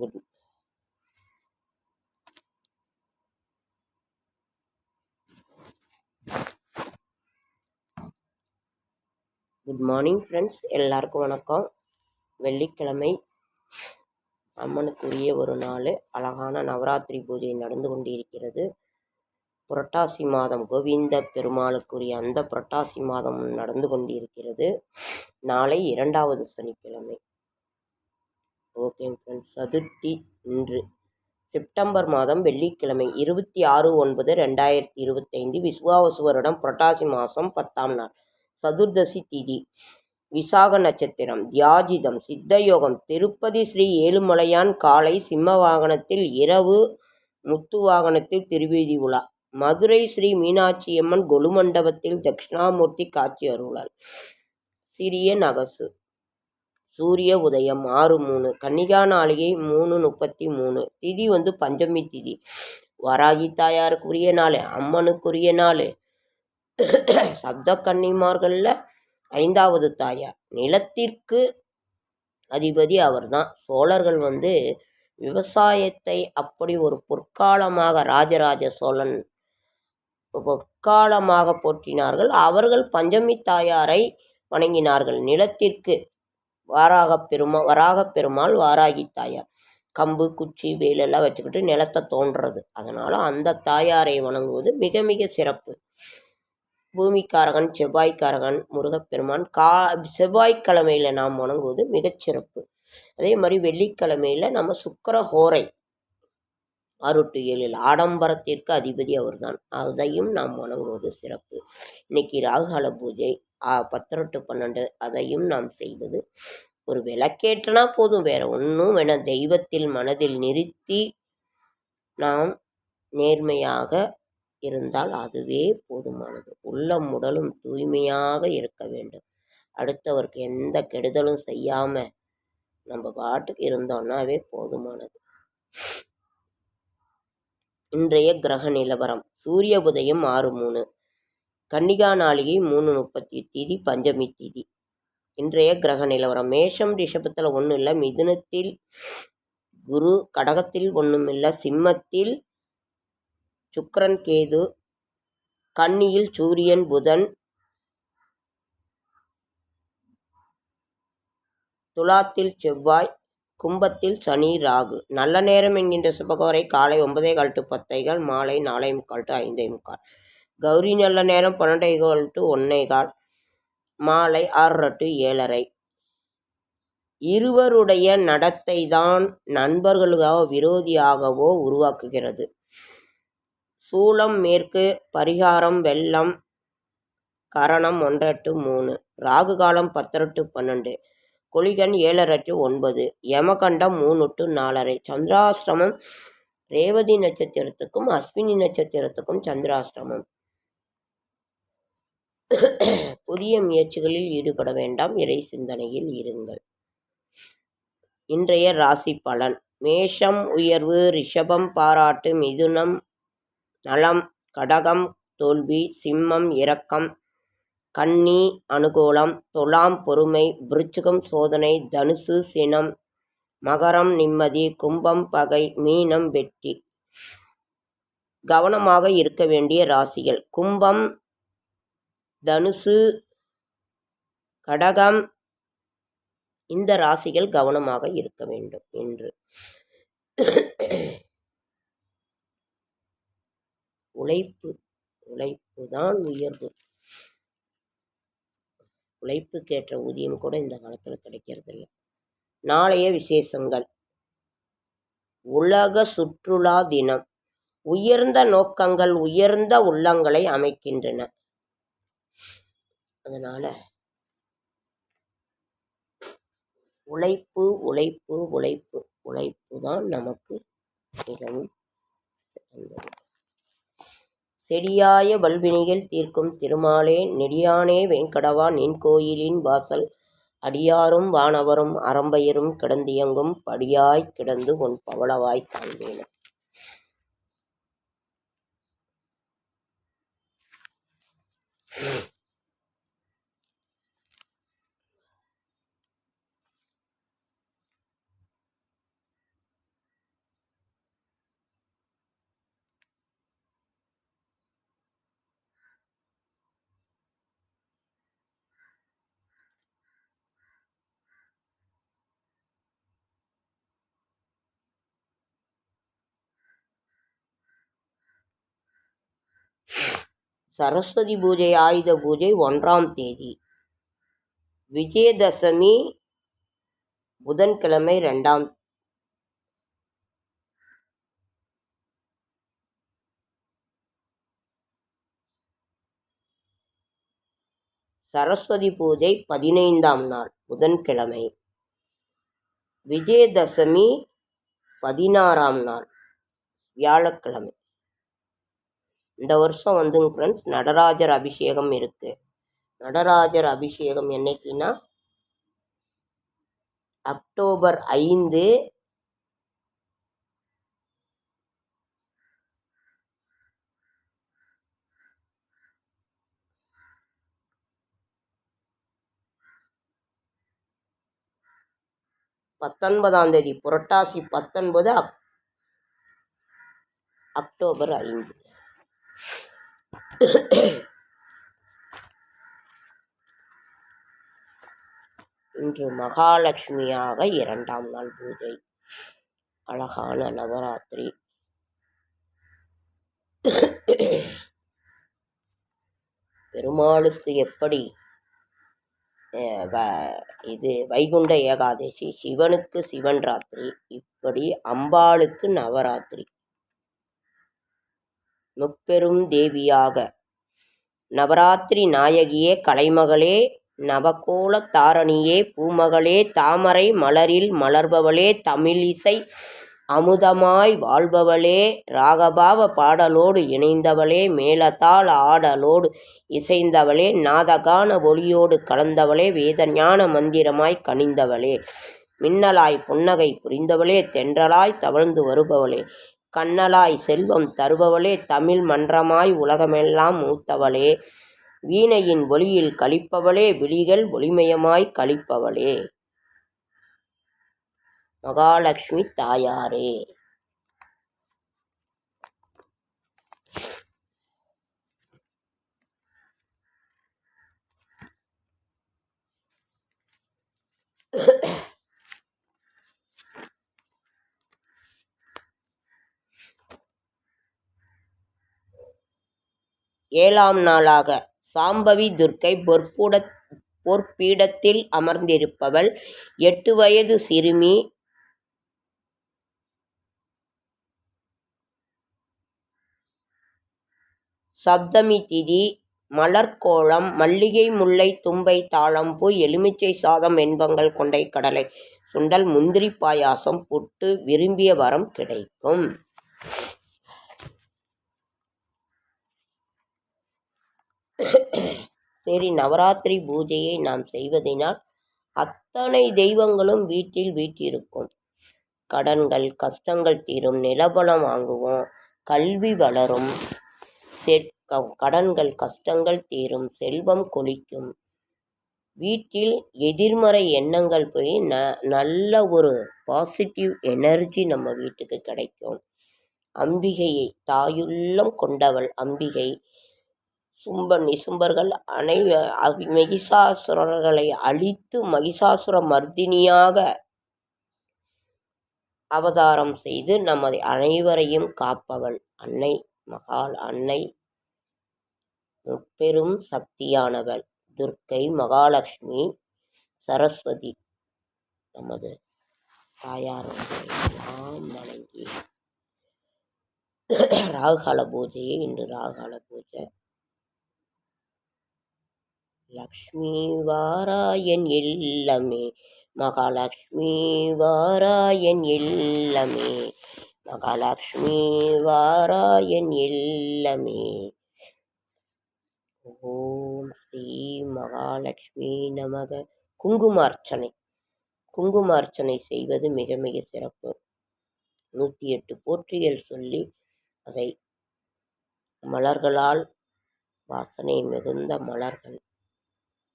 Good good morning friends எல்லாருக்கும் வணக்கம். வெள்ளிக்கிழமை அம்மனுக்குரிய ஒரு நாள். அழகான நவராத்திரி பூஜை நடந்து கொண்டிருக்கிறது. புரட்டாசி மாதம் கோவிந்த பெருமாளுக்குரிய அந்த புரட்டாசி மாதம் நடந்து கொண்டிருக்கிறது. நாளை இரண்டாவது சனிக்கிழமை. ஓகேங்க ஃப்ரெண்ட்ஸ் சதுர்த்தி இன்று. செப்டம்பர் மாதம் வெள்ளிக்கிழமை இருபத்தி ஆறு ஒன்பது ரெண்டாயிரத்தி இருபத்தைந்து விஸ்வாவசு வருடம் புரட்டாசி மாதம் பத்தாம் நாள். சதுர்தசி திதி. விசாக நட்சத்திரம். தியாஜிதம். சித்தயோகம். திருப்பதி ஸ்ரீ ஏழுமலையான் காலை சிம்ம வாகனத்தில் இரவு முத்து வாகனத்தில் திருவீதி உலா. மதுரை ஸ்ரீ மீனாட்சியம்மன் கொலுமண்டபத்தில் தட்சிணாமூர்த்தி காட்சி அருளாள் சிறிய நகசு. சூரிய உதயம் ஆறு மூணு கன்னிகா நாளிகை மூணு முப்பத்தி மூணு திதி வந்து பஞ்சமி திதி. வராகி தாயாருக்குரிய நாள் அம்மனுக்குரிய நாள். சப்த கன்னிமார்களில் ஐந்தாவது தாயார். நிலத்திற்கு அதிபதி அவர்தான். சோழர்கள் வந்து விவசாயத்தை அப்படி ஒரு பொற்காலமாக ராஜராஜ சோழன் பொற்காலமாக போற்றினார்கள். அவர்கள் பஞ்சமி தாயாரை வணங்கினார்கள். நிலத்திற்கு வாராகப் பெருமா வராகப் பெருமாள் வாராகி தாயார். கம்பு குச்சி வேலெல்லாம் வச்சுக்கிட்டு நிலத்தை தோன்றது. அதனால் அந்த தாயாரை வணங்குவது மிக மிக சிறப்பு. பூமிக்காரகன் செவ்வாய்க்காரகன் முருகப்பெருமான் கா செவ்வாய்க்கிழமையில் நாம் வணங்குவது மிகச்சிறப்பு அதே மாதிரி வெள்ளிக்கிழமையில் நம்ம சுக்கர ஹோரை ஆறு டு ஏழில் ஆடம்பரத்திற்கு அதிபதி அவர்தான். அதையும் நாம் வணங்குவது சிறப்பு. இன்னைக்கு ராகுகால பூஜை பத்தரொட்டு பன்னெண்டு அதையும் நாம் செய்வது. ஒரு விளக்கேற்றனா போதும். வேற ஒன்றும் வேணாம் தெய்வத்தில் மனதில் நிறுத்தி நாம் நேர்மையாக இருந்தால் அதுவே போதுமானது. உள்ளம் உடலும் தூய்மையாக இருக்க வேண்டும். அடுத்தவருக்கு எந்த கெடுதலும் செய்யாமல் நம்ம பாட்டுக்கு இருந்தோம்னாவே போதுமானது. இன்றைய கிரக நிலவரம். சூரிய உதயம் ஆறு மூணு. கன்னிகா நாளிகை மூணு முப்பத்தி தேதி பஞ்சமி தேதி. இன்றைய கிரக நிலவரம். மேஷம் ரிஷபத்தில் ஒன்றும் இல்லை. மிதுனத்தில் குரு கடகத்தில் ஒன்றும் இல்லை. சிம்மத்தில் சுக்கரன் கேது கன்னியில் சூரியன் புதன் துலாத்தில் செவ்வாய் கும்பத்தில் சனி ராகு. நல்ல நேரம் என்கின்ற சுபகோரை காலை ஒன்பதே கால் டு பத்தைகள் மாலை நாலே முக்கால் டு ஐந்தே முக்கால். கௌரி நல்ல நேரம் பன்னெண்டே கால் டு ஒன்னே கால். மாலை ஆறரை டு ஏழரை. இருவருடைய நடத்தை தான் நண்பர்களுக்காக விரோதியாகவோ உருவாக்குகிறது. சூளம் மேற்கு பரிகாரம் வெள்ளம் கரணம் ஒன்றெட்டு மூணு. ராகு காலம் பத்தரை டு பன்னெண்டு. கொலிகன் ஏழரை டு ஒன்பது. யமகண்டம் மூணு டு நாலரை. சந்திராஷ்டமம் ரேவதி நட்சத்திரத்துக்கும் அஸ்வினி நட்சத்திரத்துக்கும் சந்திராஷ்டமம். புதிய முயற்சிகளில் ஈடுபட வேண்டாம். இறை சிந்தனையில் இருங்கள். இன்றைய ராசி பலன். மேஷம் உயர்வு ரிஷபம் பாராட்டு மிதுனம் நலம் கடகம் தோல்வி சிம்மம் இரக்கம் கன்னி அனுகூலம் துலாம் பொறுமை விருச்சிகம் சோதனை தனுசு சினம் மகரம் நிம்மதி கும்பம் பகை மீனம் வெற்றி. கவனமாக இருக்க வேண்டிய ராசிகள். கும்பம் தனுசு கடகம் இந்த ராசிகள் கவனமாக இருக்க வேண்டும் என்று. உழைப்பு உழைப்பு தான் உயர்வு. உழைப்புக்கேற்ற ஊதியம் கூட இந்த காலத்தில் கிடைக்கிறதில்ல. நாளைய விசேஷங்கள். உலக சுற்றுலா தினம். உயர்ந்த நோக்கங்கள் உயர்ந்த உள்ளங்களை அமைக்கின்றன. அதனால உழைப்பு உழைப்பு உழைப்பு உழைப்பு தான் நமக்கு மிகவும் சிறந்தது. செடியாய வல்வினைகள் தீர்க்கும் திருமாலே நெடியானே வேங்கடவா நின் கோயிலின் வாசல் அடியாரும் வானவரும் அறம்பயரும் கிடந்தியங்கும் படியாய்க் கிடந்து உன் பவளவாய் காண்பேன சரஸ்வதி பூஜை ஆயுத பூஜை ஒன்றாம் தேதி. விஜயதசமி புதன்கிழமை ரெண்டாம் சரஸ்வதி பூஜை பதினைந்தாம் நாள் புதன்கிழமை. விஜயதசமி பதினாறாம் நாள் வியாழக்கிழமை. இந்த வருஷம் வந்துங்க ஃப்ரெண்ட்ஸ் நடராஜர் அபிஷேகம் இருக்குது நடராஜர் அபிஷேகம் என்னைக்குன்னா அக்டோபர் ஐந்து பத்தொன்பதாம் தேதி புரட்டாசி பத்தொன்பது அக் அக்டோபர் ஐந்து. இன்று மகாலட்சுமியாக இரண்டாம் நாள் பூஜை. அழகான நவராத்திரி. பெருமாளுக்கு எப்படி வ- இது வைகுண்ட ஏகாதசி சிவனுக்கு சிவன் ராத்திரி இப்படி அம்பாளுக்கு நவராத்திரி. முப்பெரும் தேவியாக. நவராத்திரி நாயகியே கலைமகளே நவகோல தாரணியே பூமகளே தாமரை மலரில் மலர்பவளே தமிழிசை அமுதமாய் வாழ்பவளே ராகபாவ பாடலோடு இணைந்தவளே மேலத்தால் ஆடலோடு இசைந்தவளே நாதகான ஒளியோடு கலந்தவளே வேதஞான மந்திரமாய் கனிந்தவளே மின்னலாய் புன்னகை புரிந்தவளே தென்றலாய் தவழ்ந்து வருபவளே கண்ணலாய் செல்வம் தருபவளே தமிழ் மன்றமாய் உலகமெல்லாம் மூத்தவளே. வீணையின் ஒளியில் கழிப்பவளே விழிகள் ஒளிமயமாய் கழிப்பவளே மகாலட்சுமி தாயாரே. ஏழாம் நாளாக சாம்பவி துர்க்கை பொற்புட பொற்பீடத்தில் அமர்ந்திருப்பவள். எட்டு வயது சிறுமி. சப்தமி திதி. மலர்கோளம் மல்லிகை முல்லை தும்பை தாழம்பூ எலுமிச்சை சாதம் என்பங்கள் கொண்டை கடலை. சுண்டல் முந்திரி பாயாசம். புட்டு விரும்பிய வரம் கிடைக்கும். சரி நவராத்திரி பூஜையை நாம் செய்வதினால் அத்தனை தெய்வங்களும் வீட்டில் வீட்டிருக்கும். கடன்கள் கஷ்டங்கள் தீரும் நிலபலம் வாங்குவோம் கல்வி வளரும் கடன்கள் கஷ்டங்கள் தீரும் செல்வம் கொளிக்கும். வீட்டில் எதிர்மறை எண்ணங்கள் போய் ந நல்ல ஒரு பாசிட்டிவ் எனர்ஜி நம்ம வீட்டுக்கு கிடைக்கும். அம்பிகையை தாயுள்ளம் கொண்டவள் அம்பிகை சும்பன் நிசும்பர்கள் அனை மகிஷாசுரர்களை அழித்து மகிஷாசுர மர்தினியாக அவதாரம் செய்து நமது அனைவரையும் காப்பவள் அன்னை மகால் அன்னை முப்பெரும் சக்தியானவள் துர்க்கை மகாலட்சுமி சரஸ்வதி நமது தாயார் எல்லாம் வணங்கி. ராகுகால பூஜையை இன்று ராகுகால பூஜை லக்ஷ்மி வாராயன் இல்லமே மகாலட்சுமி வாராயன் இல்லமே மகாலட்சுமி வாராயன் இல்லமே. ஓம் ஸ்ரீ மகாலட்சுமி நமக. குங்குமார்ச்சனை. குங்குமார்ச்சனை செய்வது மிக மிக சிறப்பு. நூற்றி எட்டு போற்றிகள் சொல்லி அதை மலர்களால் வாசனை மிகுந்த மலர்கள்.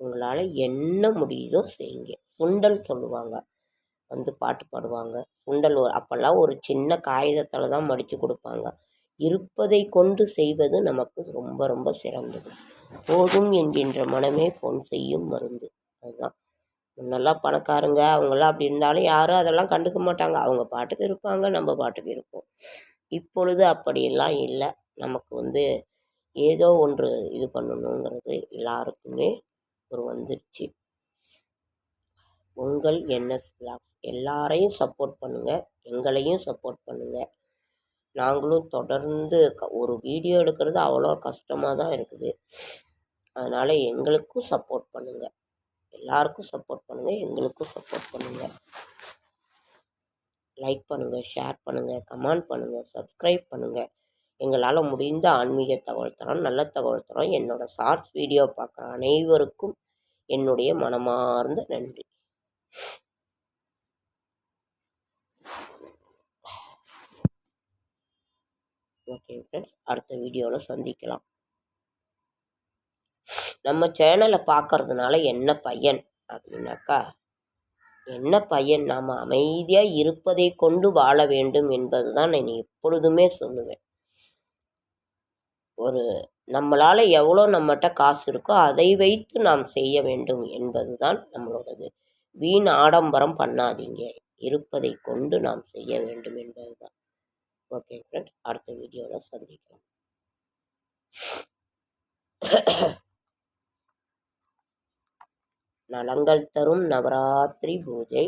உங்களால் என்ன முடியுதோ செய்யுங்க. சுண்டல் சொல்லுவாங்க. வந்து பாட்டு பாடுவாங்க. சுண்டல் அப்போல்லாம் ஒரு சின்ன காகிதத்தில் தான் மடித்து கொடுப்பாங்க. இருப்பதை கொண்டு செய்வது நமக்கு ரொம்ப ரொம்ப சிறந்தது. போதும் என்கின்ற மனமே பொன் செய்யும் மருந்து. அதுதான். முன்னெல்லாம் பணக்காரங்க அவங்களாம் அப்படி இருந்தாலும் யாரும் அதெல்லாம் கண்டுக்க மாட்டாங்க. அவங்க பாட்டுக்கு இருப்பாங்க நம்ம பாட்டுக்கு இருப்போம். இப்பொழுது அப்படியெல்லாம் இல்லை. நமக்கு வந்து ஏதோ ஒன்று இது பண்ணணுங்கிறது எல்லாருக்குமே ஒரு வந்துடுச்சு. உங்கள் என்எஸ் பிளாக்ஸ் எல்லாரையும் சப்போர்ட் பண்ணுங்கள் எங்களையும் சப்போர்ட் பண்ணுங்கள் நாங்களும் தொடர்ந்து க ஒரு வீடியோ எடுக்கிறது அவ்வளோ கஷ்டமாக தான் இருக்குது. அதனால் எங்களுக்கும் சப்போர்ட் பண்ணுங்கள் எல்லாருக்கும் சப்போர்ட் பண்ணுங்கள் எங்களுக்கும் சப்போர்ட் பண்ணுங்கள் லைக் பண்ணுங்கள் ஷேர் பண்ணுங்கள் கமெண்ட் பண்ணுங்கள் சப்ஸ்கிரைப் பண்ணுங்கள் எங்களால் முடிந்த ஆன்மீக தகவல் தரோம் நல்ல தகவல் தரோம் என்னோடய ஷார்ட்ஸ் வீடியோ பார்க்குற அனைவருக்கும் என்னுடைய மனமார்ந்த நன்றி. ஓகே ஃப்ரெண்ட்ஸ் அடுத்த வீடியோவில் சந்திக்கலாம். நம்ம சேனலை பார்க்கறதுனால என்ன பயன் அப்படின்னாக்கா என்ன பயன்? நாம் அமைதியாக இருப்பதை கொண்டு வாழ வேண்டும் என்பது தான் நான் எப்பொழுதுமே சொல்லுவேன். ஒரு நம்மளால் எவ்வளோ நம்மகிட்ட காசு இருக்கோ அதை வைத்து நாம் செய்ய வேண்டும் என்பது தான் நம்மளோடது. வீண் ஆடம்பரம் பண்ணாதீங்க. இருப்பதை கொண்டு நாம் செய்ய வேண்டும் என்பது தான் ஓகே ஃப்ரெண்ட்ஸ் அடுத்த வீடியோவில் சந்திக்கலாம். நலங்கள் தரும் நவராத்திரி பூஜை.